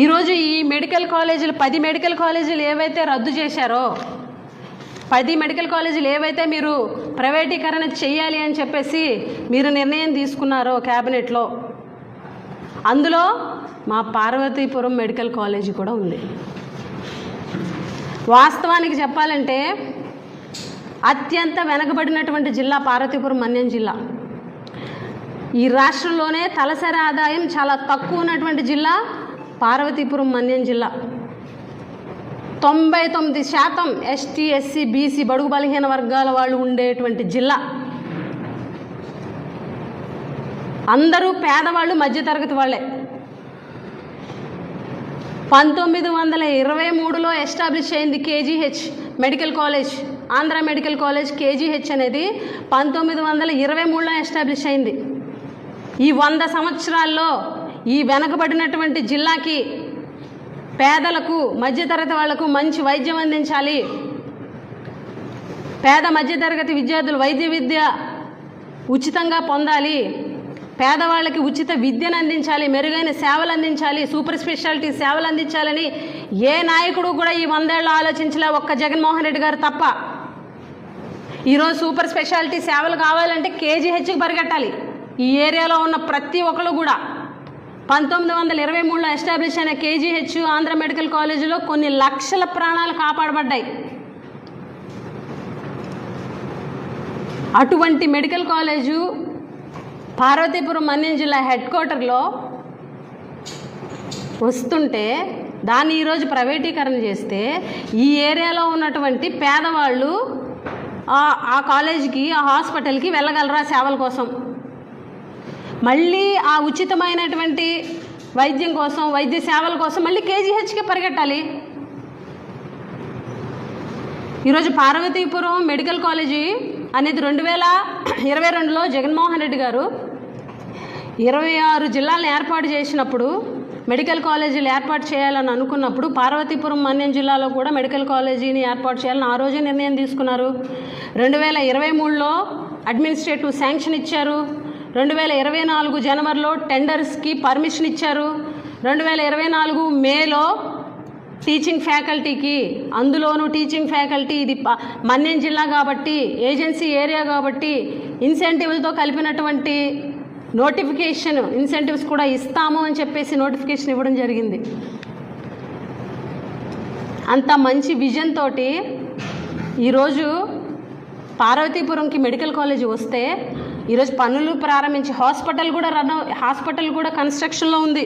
ఈరోజు ఈ మెడికల్ కాలేజీలు పది మెడికల్ కాలేజీలు ఏవైతే రద్దు చేశారో పది మెడికల్ కాలేజీలు ఏవైతే మీరు ప్రైవేటీకరణ చేయాలి అని చెప్పేసి మీరు నిర్ణయం తీసుకున్నారో క్యాబినెట్లో అందులో మా పార్వతీపురం మెడికల్ కాలేజీ కూడా ఉంది. వాస్తవానికి చెప్పాలంటే అత్యంత వెనకబడినటువంటి జిల్లా పార్వతీపురం మన్యం జిల్లా. ఈ రాష్ట్రంలోనే తలసరి ఆదాయం చాలా తక్కువ ఉన్నటువంటి జిల్లా. పార్వతీపురం మన్యం జిల్లా. తొంభై తొమ్మిది శాతం ఎస్టీ ఎస్సీ బీసీ బడుగు బలహీన వర్గాల వాళ్ళు ఉండేటువంటి జిల్లా. అందరూ పేదవాళ్ళు మధ్యతరగతి వాళ్ళే. పంతొమ్మిది వందల ఇరవై మూడులో ఎస్టాబ్లిష్ అయింది KGH medical college. Andhra medical college KGH అనేది పంతొమ్మిది వందల ఇరవై మూడులో ఎస్టాబ్లిష్ అయింది. ఈ వంద సంవత్సరాల్లో ఈ వెనకబడినటువంటి జిల్లాకి పేదలకు మధ్యతరగతి వాళ్ళకు మంచి వైద్యం అందించాలి. పేద మధ్యతరగతి విద్యార్థులు వైద్య విద్య ఉచితంగా పొందాలి. పేదవాళ్ళకి ఉచిత విద్యను అందించాలి మెరుగైన సేవలు అందించాలి సూపర్ స్పెషాలిటీ సేవలు అందించాలని ఏ నాయకుడు కూడా ఈ వందేళ్ళు ఆలోచించలే ఒక్క జగన్మోహన్ రెడ్డి గారు తప్ప. ఈరోజు సూపర్ స్పెషాలిటీ సేవలు కావాలంటే కేజీహెచ్కి పరిగెట్టాలి. ఈ ఏరియాలో ఉన్న ప్రతి ఒక్కరు కూడా. పంతొమ్మిది వందల ఇరవై మూడులో ఎస్టాబ్లిష్ అయిన కేజీహెచ్ ఆంధ్ర మెడికల్ కాలేజీలో కొన్ని లక్షల ప్రాణాలు కాపాడబడ్డాయి. అటువంటి మెడికల్ కాలేజు పార్వతీపురం మన్యం జిల్లా హెడ్ క్వార్టర్లో వస్తుంటే దాన్ని ఈరోజు ప్రైవేటీకరణ చేస్తే ఈ ఏరియాలో ఉన్నటువంటి పేదవాళ్ళు ఆ- కాలేజీకి ఆ హాస్పిటల్కి వెళ్ళగలరా సేవల కోసం? మళ్ళీ ఆ ఉచితమైనటువంటి వైద్యం కోసం వైద్య సేవల కోసం మళ్ళీ కేజీహెచ్కి పరిగెట్టాలి. ఈరోజు పార్వతీపురం మెడికల్ కాలేజీ అనేది రెండు వేల ఇరవై రెండులో జగన్మోహన్ రెడ్డి గారు ఇరవై ఆరు జిల్లాలను ఏర్పాటు చేసినప్పుడు మెడికల్ కాలేజీలు ఏర్పాటు చేయాలని అనుకున్నప్పుడు పార్వతీపురం మన్యం జిల్లాలో కూడా మెడికల్ కాలేజీని ఏర్పాటు చేయాలని ఆ రోజే నిర్ణయం తీసుకున్నారు. రెండు వేల ఇరవై మూడులో అడ్మినిస్ట్రేటివ్ శాంక్షన్ ఇచ్చారు. రెండు వేల ఇరవై నాలుగు జనవరిలో టెండర్స్కి పర్మిషన్ ఇచ్చారు. రెండు వేల ఇరవై నాలుగు మేలో టీచింగ్ ఫ్యాకల్టీకి అందులోనూ టీచింగ్ ఫ్యాకల్టీ ఇది ప- మన్యం జిల్లా కాబట్టి ఏజెన్సీ ఏరియా కాబట్టి ఇన్సెంటివ్లతో కలిపినటువంటి నోటిఫికేషన్ ఇన్సెంటివ్స్ కూడా ఇస్తాము అని చెప్పేసి నోటిఫికేషన్ ఇవ్వడం జరిగింది. అంత మంచి విజన్ తోటి ఈరోజు పార్వతీపురంకి మెడికల్ కాలేజ్ వస్తే ఈరోజు పనులు ప్రారంభించి హాస్పిటల్ కూడా రన్ హాస్పిటల్ కూడా కన్స్ట్రక్షన్లో ఉంది.